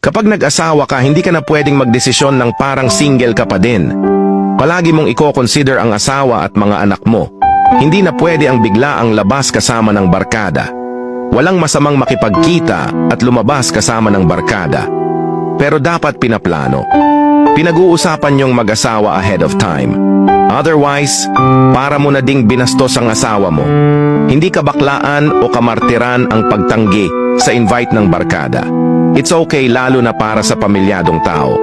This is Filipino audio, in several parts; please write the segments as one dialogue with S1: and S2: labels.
S1: Kapag nag-asawa ka, hindi ka na pwedeng magdesisyon ng parang single ka pa din. Palagi mong i-consider ang asawa at mga anak mo. Hindi na pwede ang bigla ang labas kasama ng barkada. Walang masamang makipagkita at lumabas kasama ng barkada. Pero dapat pinaplano. Pinag-uusapan yung mag-asawa ahead of time. Otherwise, para mo na ding binastos ang asawa mo. Hindi ka baklaan o kamartiran ang pagtanggi sa invite ng barkada. It's okay lalo na para sa pamilyadong tao.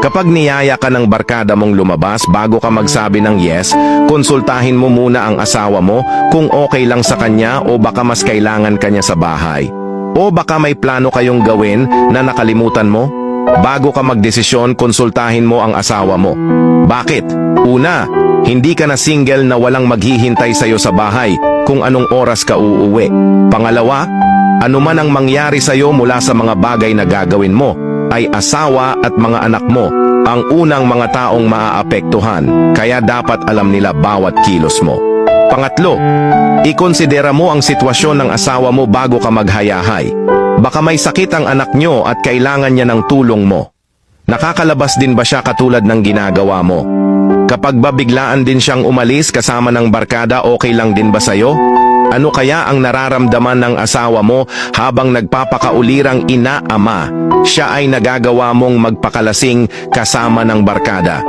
S1: Kapag niyaya ka ng barkada mong lumabas bago ka magsabi ng yes, konsultahin mo muna ang asawa mo kung okay lang sa kanya o baka mas kailangan kanya sa bahay. O baka may plano kayong gawin na nakalimutan mo? Bago ka magdesisyon, konsultahin mo ang asawa mo. Bakit? Una, hindi ka na single na walang maghihintay sa'yo sa bahay kung anong oras ka uuwi. Pangalawa, anuman ang mangyari sa'yo mula sa mga bagay na gagawin mo, ay asawa at mga anak mo ang unang mga taong maaapektuhan, kaya dapat alam nila bawat kilos mo. Pangatlo, ikonsidera mo ang sitwasyon ng asawa mo bago ka maghayahay. Baka may sakit ang anak nyo at kailangan niya ng tulong mo. Nakakalabas din ba siya katulad ng ginagawa mo? Kapag babiglaan din siyang umalis kasama ng barkada, okay lang din ba sa'yo? Ano kaya ang nararamdaman ng asawa mo habang nagpapakaulirang ina-ama? Siya ay nagagawa mong magpakalasing kasama ng barkada.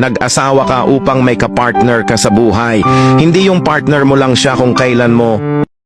S1: Nag-asawa ka upang may kapartner ka sa buhay. Hindi yung partner mo lang siya kung kailan mo